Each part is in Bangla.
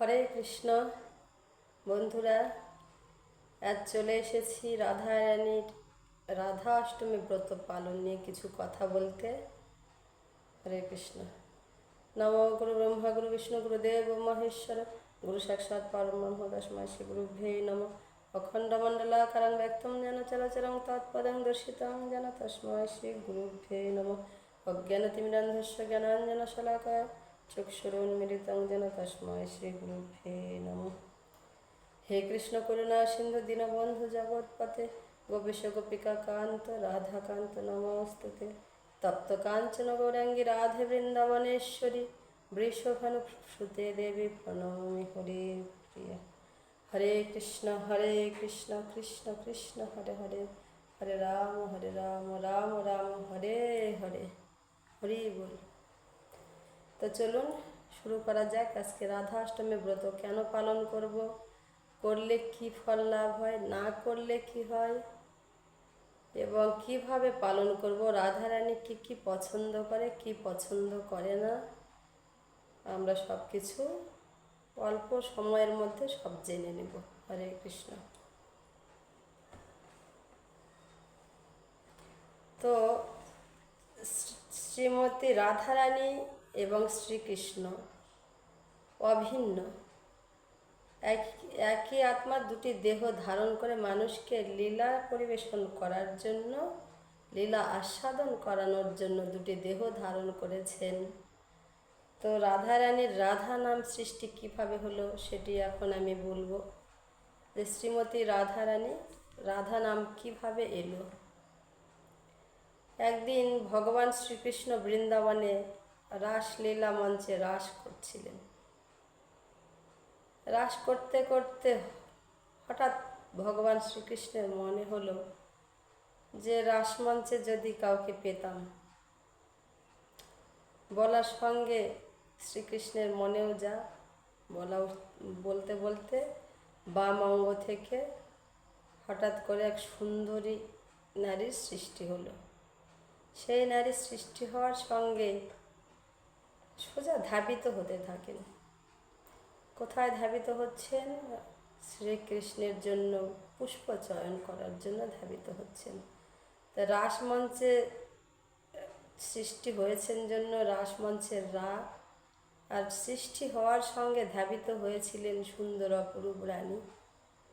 হরে কৃষ্ণ। বন্ধুরা, আজ চলে এসেছি রাধা রানীর রাধা অষ্টমী ব্রত পালন নিয়ে কিছু কথা বলতে। হরে কৃষ্ণ। নম গুরু ব্রহ্মা, গুরু বিষ্ণু গুরুদেব মহেশ্বর, গুরু সাক্ষাৎ পরম ব্রহ্ম দশমা শ্রী গুরুভ্যে নম। অখণ্ড মণ্ডলাকারং ব্যক্তম যেন চলচরং তৎপদং দর্শিতং যেন তস্মৈ শ্রী গুরুভ্যে নম। অজ্ঞানতিমিরান্ধস্য জ্ঞানাঞ্জন শলাকায় চক্ষুরুন্মিলিতং যেন তস্মৈ শ্রী গুরুভ্যে নম। হে কৃষ্ণ করুণা সিন্ধু দীনবন্ধু জগৎপতে গোপীশ গোপিকা কান্ত রাধাকান্ত নমস্তুতে। তপ্ত কাঞ্চন গৌরাঙ্গী রাধে বৃন্দাবনেশ্বরী, বৃষভানু সুতে দেবী প্রণমি হরে প্রিয়া। হরে কৃষ্ণ হরে কৃষ্ণ কৃষ্ণ কৃষ্ণ, হরে হরে। হরে রাম হরে রাম রাম রাম, হরে হরে। হরি বল। তো চলুন, শুরু করা যাক। আজকে রাধা অষ্টমী ব্রত কেন পালন করব? করলে কি ফল লাভ হয়? না করলে কি হয়? এবং কীভাবে পালন করব? রাধারানী কি কি পছন্দ করে, কি পছন্দ করে না? আমরা সব কিছু অল্প সময়ের মধ্যে সব জেনে নেব। হরে কৃষ্ণ। তো শ্রী- শ্রীমতী রাধারানী এবং শ্রীকৃষ্ণ অভিন্ন। এক, একই আত্মার দুটি দেহ ধারণ করে মানুষকে লীলা পরিবেশন করার জন্য, লীলা আস্বাদন করানোর জন্য দুটি দেহ ধারণ করেছেন। তো রাধারানীর রাধা নাম সৃষ্টি কীভাবে হলো সেটি এখন আমি বলব। যে শ্রীমতী রাধারানী, রাধা নাম কীভাবে এলো? একদিন ভগবান শ্রীকৃষ্ণ বৃন্দাবনে রাসলীলা মঞ্চে রাস করছিলেন। রাস করতে করতে হঠাৎ ভগবান শ্রীকৃষ্ণের মনে হলো যে রাসমঞ্চে যদি কাউকে পেতাম, বলার সঙ্গে শ্রীকৃষ্ণের মনেও যা বলা বলতে বলতে বাম অঙ্গ থেকে হঠাৎ করে এক সুন্দরী নারীর সৃষ্টি হলো। সেই নারীর সৃষ্টি হওয়ার সঙ্গে সোজা ধাবিত হতে থাকেন। কোথায় ধাবিত হচ্ছেন? শ্রীকৃষ্ণের জন্য পুষ্প চয়ন করার জন্য ধাবিত হচ্ছেন। তা রাসমঞ্চে সৃষ্টি হয়েছেন জন্য রাসমঞ্চের রা। আর সৃষ্টি হওয়ার সঙ্গে ধাবিত হয়েছিলেন সুন্দর অপরূপ রানী,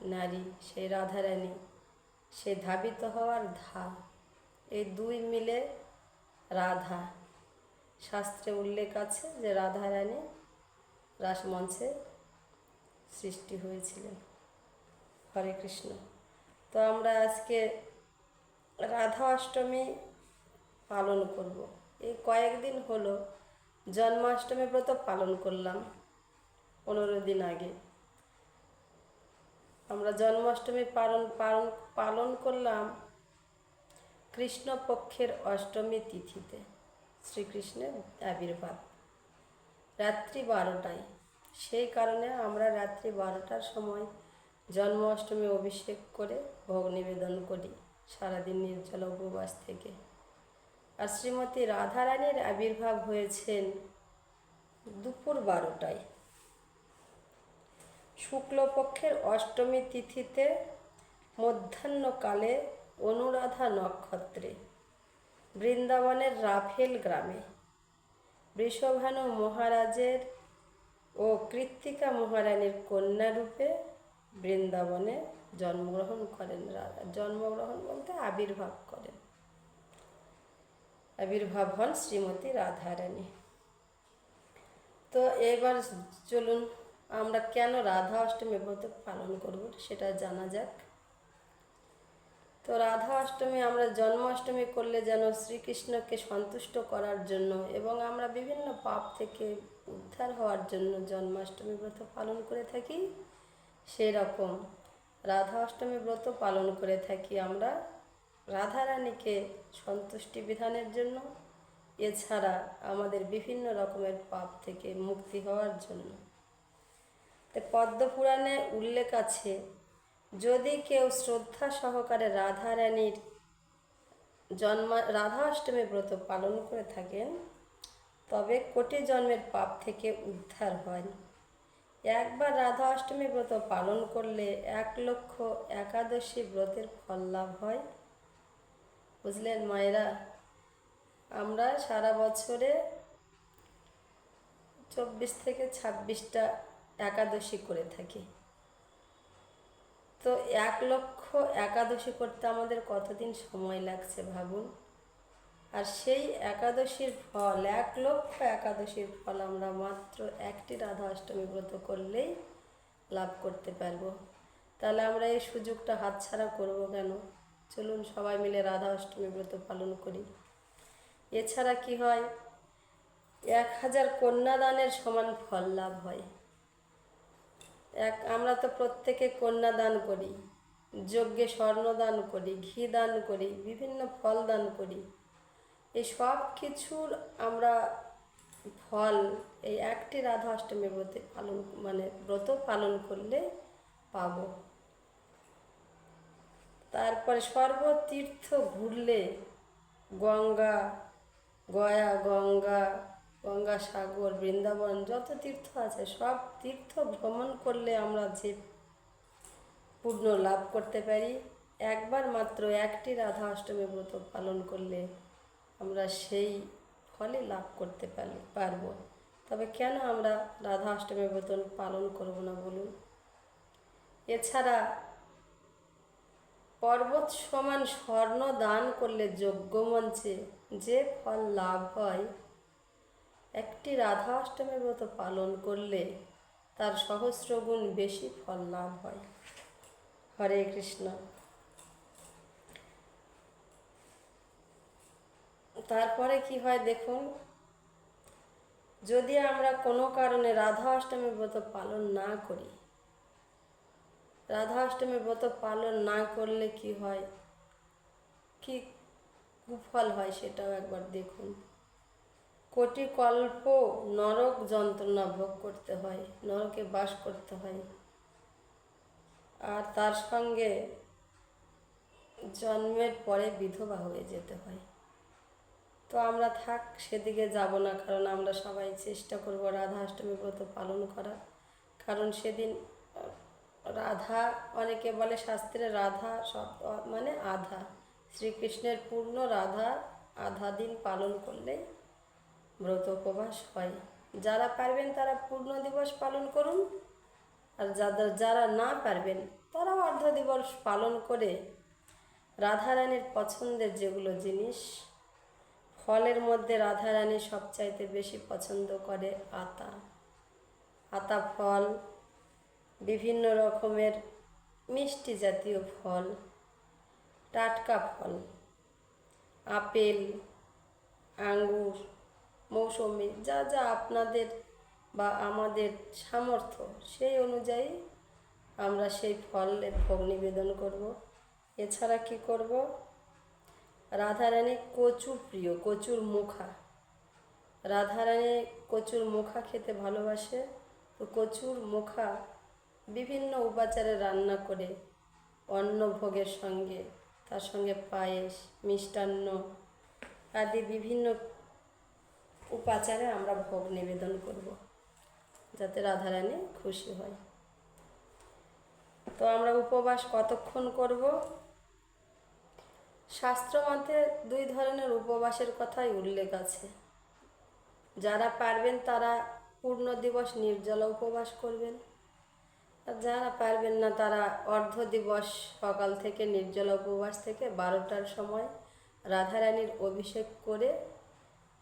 নারী, সেই রাধারানী সে ধাবিত হওয়ার ধা। এই দুই মিলে রাধা। শাস্ত্রে উল্লেখ আছে যে রাধারানী রাসমঞ্চে সৃষ্টি হয়েছিলেন। হরে কৃষ্ণ। তো আমরা আজকে রাধা অষ্টমী পালন করব। এই কয়েকদিন হলো জন্মাষ্টমী ব্রত পালন করলাম পনেরো দিন আগে। আমরা জন্মাষ্টমী পালন পালন পালন করলাম কৃষ্ণপক্ষের অষ্টমী তিথিতে। শ্রীকৃষ্ণের আবির্ভাব। রাত্রি বারোটায়। সেই কারণে আমরা রাত্রি বারোটার সময় জন্মাষ্টমী অভিষেক করে ভোগ নিবেদন করি সারাদিন নির্জল উপবাস থেকে। আর শ্রীমতী রাধারানীর আবির্ভাব হয়েছেন দুপুর বারোটায়। শুক্লপক্ষের অষ্টমী তিথিতে মধ্যাহ্নকালে অনুরাধা নক্ষত্রে। বৃন্দাবনের রাফেল গ্রামে। বৃষভানু মহারাজের ও কৃত্তিকা মহারানীর কন্যা রূপে বৃন্দাবনে জন্মগ্রহণ করেন রাধা। জন্মগ্রহণ বলতে আবির্ভাব করেন। আবির্ভাব হন শ্রীমতী রাধারানী। তো এবার চলুন, আমরা কেন রাধা অষ্টমী ব্রত পালন করব সেটা জানা যাক। তো রাধা অষ্টমী আমরা জন্মাষ্টমী করলে যেন শ্রীকৃষ্ণকে সন্তুষ্ট করার জন্য এবং আমরা বিভিন্ন পাপ থেকে উদ্ধার হওয়ার জন্য জন্মাষ্টমী ব্রত পালন করে থাকি সেই রকম রাধা অষ্টমী ব্রত পালন করে থাকি আমরা। রাধারানীকে সন্তুষ্টি বিধানের জন্য, এছাড়া আমাদের বিভিন্ন রকমের পাপ থেকে মুক্তি হওয়ার জন্য। তো পদ্মপুরাণে উল্লেখ আছে যদি কেউ শ্রদ্ধা সহকারে রাধারানীর জন্মা, রাধা অষ্টমী ব্রত পালন করে থাকেন, তবে কোটি জন্মের পাপ থেকে উদ্ধার হয়। একবার রাধা অষ্টমী ব্রত পালন করলে এক লক্ষ একাদশী ব্রতের ফল লাভ হয়। বুঝলেন মায়েরা, আমরা সারা বছরে চব্বিশ থেকে ছাব্বিশটা একাদশী করে থাকি। তো এক লক্ষ একাদশী করতে আমাদের কতদিন সময় লাগছে ভাবুন? আর সেই একাদশীর ফল, এক লক্ষ একাদশীর ফল আমরা মাত্র একটি রাধা অষ্টমী ব্রত করলেই লাভ করতে পারব। তাহলে আমরা এই সুযোগটা হাতছাড়া করব কেন? চলুন সবাই মিলে রাধা অষ্টমী ব্রত পালন করি। এছাড়া কি হয়? এক হাজার কন্যাদানের সমান ফল লাভ হয়। এক, আমরা তো প্রত্যেকে কন্যা দান করি, যজ্ঞে স্বর্ণ দান করি, ঘি দান করি, বিভিন্ন ফল দান করি। এই সব কিছুর আমরা ফল, এই একটি রাধা অষ্টমী ব্রতে পালন মানে ব্রত পালন করলে পাব। তারপরে সর্বতীর্থ ঘুরলে গঙ্গা, গয়া, গঙ্গা গঙ্গা সাগর, বৃন্দাবন, যত তীর্থ আছে, সব তীর্থ ভ্রমণ করলে আমরা যে পূর্ণ লাভ করতে পারি। একবার মাত্র একটি রাধা অষ্টমী ব্রত পালন করলে আমরা সেই ফলে লাভ করতে পারি পারব। তবে কেন আমরা রাধা অষ্টমী ব্রত পালন করব না বলুন? এছাড়া পর্বত সমান স্বর্ণ দান করলে যজ্ঞ মঞ্চে যে ফল লাভ হয় একটি রাধা অষ্টমীর মতো পালন করলে তার সহস্র গুণ বেশি ফল লাভ হয়। হরে কৃষ্ণ। তারপরে কি হয় দেখুন, যদি আমরা কোনো কারণে রাধা অষ্টমী ব্রত পালন না করি রাধা অষ্টমী ব্রত পালন না করলে কি হয়? কি কুফল হয় সেটাও একবার দেখুন। কোটি কল্প নরক যন্ত্রণা ভোগ করতে হয়, নরকে বাস করতে হয়। আর তার সঙ্গে জন্মের পরে বিধবা হয়ে যেতে হয়। তো আমরা থাক, সেদিকে যাব না, কারণ আমরা সবাই চেষ্টা করব রাধা অষ্টমী ব্রত পালন করার। কারণ সেদিন রাধা, অনেকে বলে শাস্ত্রে রাধা শব্দ মানে আধা। শ্রীকৃষ্ণের পূর্ণ রাধা আধা দিন পালন করলেই ব্রত উপবাস হয় যারা পারবেন তারা পূর্ণ দিবস পালন করুন, আর যাদের, যারা না পারবেন তারা অর্ধ দিবস পালন করে রাধারানীর পছন্দের যেগুলো জিনিস, ফলের মধ্যে রাধারানী সবচাইতে বেশি পছন্দ করে আতা। আতা ফল, বিভিন্ন রকমের মিষ্টি জাতীয় ফল, টাটকা ফল, আপেল, আঙ্গুর মৌসুমি যা যা আপনাদের বা আমাদের সামর্থ্য সেই অনুযায়ী আমরা সেই ফলের ভোগ নিবেদন করব। এছাড়া কি করব? রাধারানী কচু প্রিয়, কচুর মুখা। রাধারানী কচুর মুখা খেতে ভালোবাসে। তো কচুর মুখা বিভিন্ন উপাচারে রান্না করে অন্ন ভোগের সঙ্গে, তার সঙ্গে পায়েস, মিষ্টান্ন আদি বিভিন্ন উপাচারে আমরা ভোগ নিবেদন করব, যাতে রাধারানী খুশি হয়। তো আমরা উপবাস কতক্ষণ করব? শাস্ত্র মতে দুই ধরনের উপবাসের কথাই উল্লেখ আছে। যারা পারবেন তারা পূর্ণ দিবস নির্জলা উপবাস করবেন, আর যারা পারবেন না তারা অর্ধ দিবস সকাল থেকে নির্জলা উপবাস থেকে বারোটার সময় রাধারানীর অভিষেক করে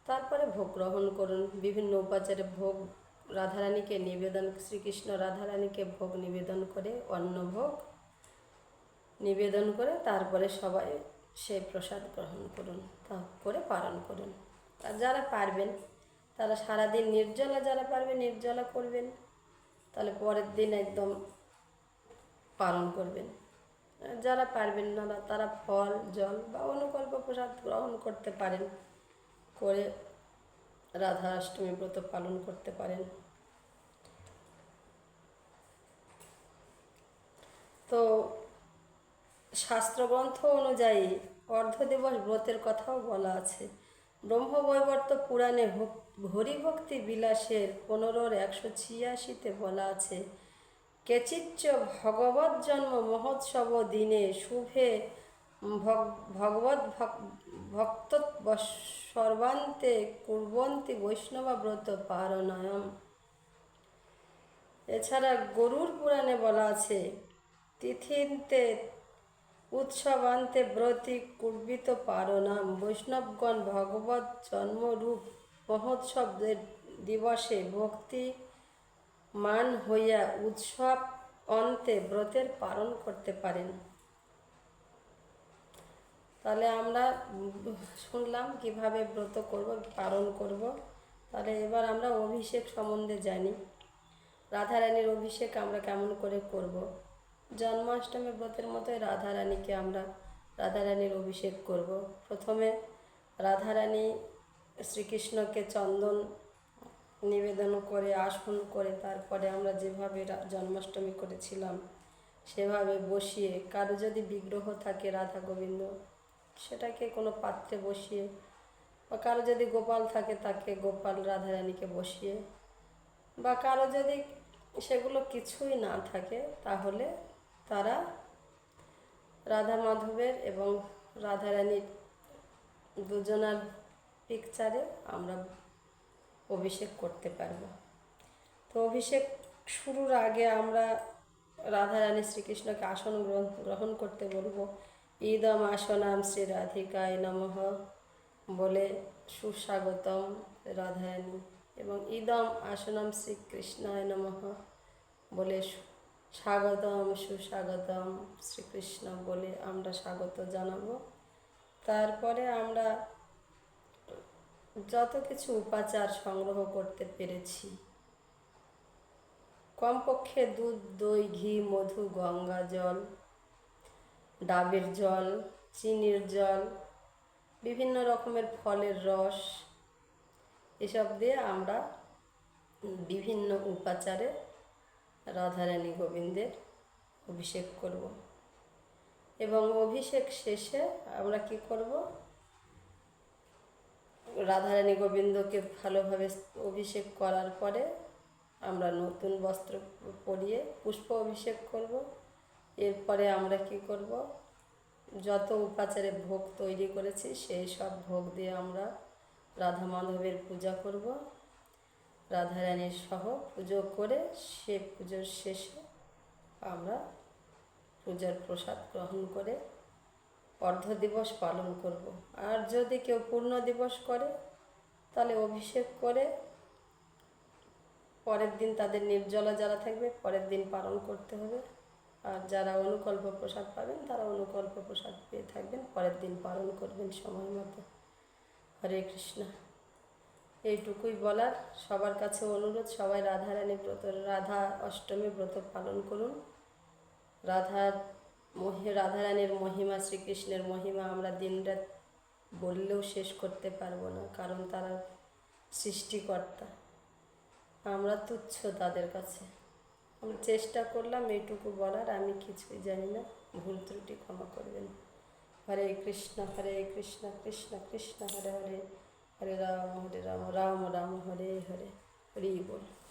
তারপরে ভোগ গ্রহণ করুন। বিভিন্ন উপাচারে ভোগ রাধারানীকে নিবেদন, শ্রীকৃষ্ণ রাধারানীকে ভোগ নিবেদন করে, অন্ন ভোগ নিবেদন করে, তারপরে সবাই সেই প্রসাদ গ্রহণ করুন, তা করে পালন করুন। আর যারা পারবেন, তারা সারাদিন নির্জলা যারা পারবে নির্জলা করবেন, তাহলে পরের দিন একদম পালন করবেন। যারা পারবেন না, তারা ফল, জল বা অনুকল্প প্রসাদ গ্রহণ করতে পারেন। করে রাধা অষ্টমী ব্রত পালন করতে পারেন। তো শাস্ত্রগ্রন্থ অনুযায়ী অর্ধ দিবস ব্রতের কথাও বলা আছে। ব্রহ্মবৈবর্ত পুরাণে হরিভক্তি বিলাসের পনেরোর একশো ছিয়াশিতে বলা আছে, কেচিচ্চ ভগবত জন্ম মহোৎসব দিনে শুভে ভগ- ভগবত ভক্ত সর্বান্তে কুর্বন্তী বৈষ্ণবা ব্রত পারণায়ম এছাড়া গরুর পুরাণে বলা আছে তিথিতে উৎসবান্তে ব্রতি কুর্বিত পারনাম। বৈষ্ণবগণ ভগবত জন্মরূপ মহোৎসবের দিবসে ভক্তি মান হইয়া উৎসব অন্তে ব্রতের পালন করতে পারেন। তাহলে আমরা শুনলাম কীভাবে ব্রত করব, পালন করব। তাহলে এবার আমরা অভিষেক সম্বন্ধে জানি। রাধারানীর অভিষেক আমরা কেমন করে করব? জন্মাষ্টমী ব্রতের মতোই রাধারানীকে আমরা রাধারানীর অভিষেক করব। প্রথমে রাধারানী শ্রীকৃষ্ণকে চন্দন নিবেদন করে আসন করে, তারপরে আমরা যেভাবে জন্মাষ্টমী করেছিলাম, সেভাবে বসিয়ে, কারও যদি বিগ্রহ থাকে রাধা গোবিন্দ সেটাকে কোনো পাত্রে বসিয়ে বা কারও যদি গোপাল থাকে তাকে গোপাল রাধারানীকে বসিয়ে বা কারও যদি সেগুলো কিছুই না থাকে তাহলে তারা রাধা মাধবের এবং রাধারানীর দুজনার পিকচারে আমরা অভিষেক করতে পারব। তো অভিষেক শুরুর আগে আমরা রাধারানী শ্রীকৃষ্ণকে আসন গ্রহণ গ্রহণ করতে বলব। ঈদম আসনাম শ্রী রাধিকায় নমঃ বলে সুস্বাগতম রাধারানী। এবং ঈদম আসনাম শ্রীকৃষ্ণায় নমঃ বলে স্বাগতম, সুস্বাগতম শ্রীকৃষ্ণ বলে আমরা স্বাগত জানাব। তারপরে আমরা যত কিছু উপাচার সংগ্রহ করতে পেরেছি। কমপক্ষে দুধ, দই, ঘি, মধু, গঙ্গা, জল ডাবের জল, চিনির জল, বিভিন্ন রকমের ফলের রস, এসব দিয়ে আমরা বিভিন্ন উপাচারে রাধারানী গোবিন্দের অভিষেক করব। এবং অভিষেক শেষে আমরা কি করব? রাধারানী গোবিন্দকে ভালোভাবে অভিষেক করার পরে আমরা নতুন বস্ত্র পরিয়ে পুষ্প অভিষেক করব। এরপরে আমরা কি করব? যত উপাচারে ভোগ তৈরি করেছি, সেই সব ভোগ দিয়ে আমরা রাধা মাধবের পূজা করব। রাধারানীর সহ পুজো করে সে পুজোর শেষে আমরা পূজার প্রসাদ গ্রহণ করে অর্ধ দিবস পালন করব। আর যদি কেউ পূর্ণ দিবস করে, তাহলে অভিষেক করে পরের দিন তাদের নির্জলা যারা থাকবে, পরের দিন পালন করতে হবে। আর যারা অনুকল্প প্রসাদ পাবেন, তারা অনুকল্প প্রসাদ পেয়ে থাকবেন, পরের দিন পালন করবেন সময় মতো। হরে কৃষ্ণ। এইটুকুই বলার। সবার কাছে অনুরোধ, সবাই রাধারানী ব্রত, রাধা অষ্টমী ব্রত পালন করুন। রাধা মহি, রাধারানীর মহিমা, শ্রীকৃষ্ণের মহিমা আমরা দিনরাত বললেও শেষ করতে পারব না, কারণ তারা সৃষ্টিকর্তা। আমরা তুচ্ছ তাদের কাছে। আমি চেষ্টা করলাম, এইটুকু বলার, আমি কিছুই জানি না। ভুল ত্রুটি ক্ষমা করবেন। হরে কৃষ্ণ হরে কৃষ্ণ কৃষ্ণ কৃষ্ণ, হরে হরে হরে রাম হরে রাম রাম রাম, হরে হরে, হরি বল।